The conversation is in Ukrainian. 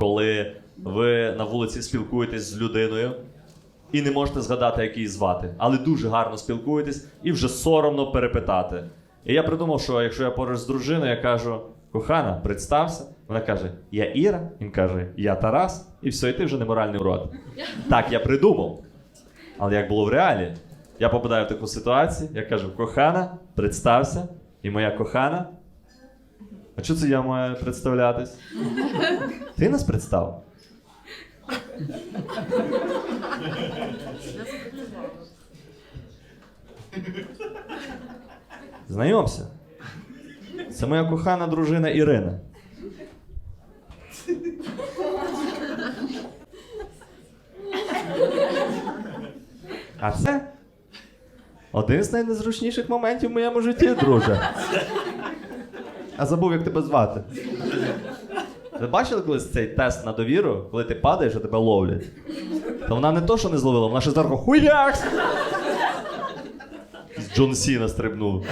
коли ви на вулиці спілкуєтесь з людиною і не можете згадати, як її звати, але дуже гарно спілкуєтесь і вже соромно перепитати. І я придумав, що якщо я поруч з дружиною, я кажу: кохана, представся. Вона каже: Я Іра. Він каже, я Тарас, і все, і ти вже не моральний урод. Так я придумав. Але як було в реалі, я попадаю в таку ситуацію, я кажу, кохана, представся, і моя кохана. А чого це я маю представлятись? Ти нас представ? Знайомся. Це моя кохана дружина Ірина. А це один з найнезручніших моментів в моєму житті, друже. А забув, як тебе звати. Ви бачили колись цей тест на довіру, коли ти падаєш, а тебе ловлять? То вона не то, що не зловила, вона ще зверху хуяк! З Джон Сіна стрибнув.